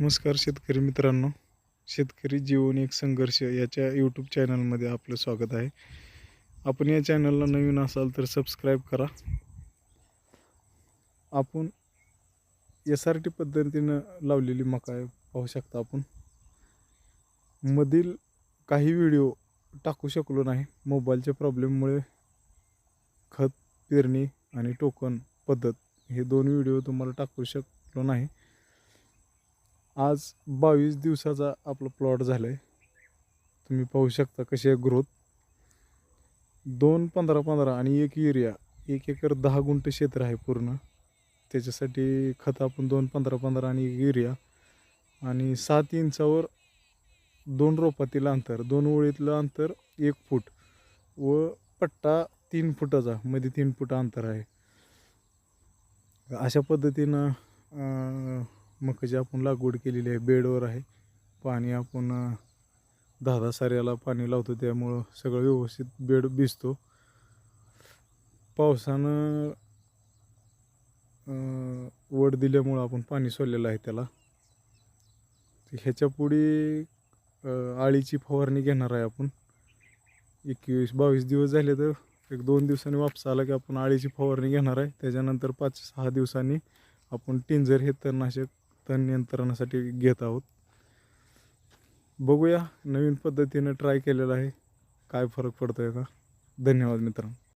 नमस्कार शेतकरी मित्रांनो. शेतकरी जीवन एक संघर्ष याच्या यूट्यूब चॅनलमध्ये आपलं स्वागत आहे. आपण या चॅनलला नवीन असाल तर सबस्क्राईब करा. आपण एस आर टी पद्धतीनं लावलेली मका आहे पाहू शकता आपण. मधील काही व्हिडिओ टाकू शकलो नाही. मोबाईलच्या प्रॉब्लेममुळे खत पेरणी आणि टोकन पद्धत हे दोन व्हिडिओ तुम्हाला टाकू शकलो नाही. आज बावीस दिवसाचा आपला प्लॉट झाला आहे तुम्ही पाहू शकता कशी आहे ग्रोथ दोन पंधरा पंधरा आणि एक युरिया एक एकर दहा गुंठ क्षेत्र आहे पूर्ण. त्याच्यासाठी खत आपण दोन पंधरा पंधरा आणि एक युरिया आणि सात इंचावर दोन रोपातील अंतर दोन ओळीतलं अंतर एक फूट व पट्टा तीन फुटाचा मध्ये तीन फूट अंतर आहे. अशा पद्धतीनं मकाची आपण लागवड केलेली आहे बेडवर आहे. पाणी आपण दहा दहा साऱ्याला पाणी लावतो त्यामुळं सगळं व्यवस्थित बेड भिजतो. पावसानं वड दिल्यामुळं आपण पाणी सोडलेलं आहे त्याला. तर ह्याच्या पुढे आळीची फवारणी घेणार आहे आपण. एकवीस बावीस दिवस झाले तर एक दोन दिवसांनी वापस आला की आपण आळीची फवारणी घेणार आहे. त्याच्यानंतर पाच सहा दिवसांनी आपण टिंजर हे तणनाशक तण नियंत्रणासाठी घेत आहोत. बघूया नवीन पद्धतीनं ट्राय केलेलं आहे. काय फरक पडतो आहे का धन्यवाद मित्रांनो.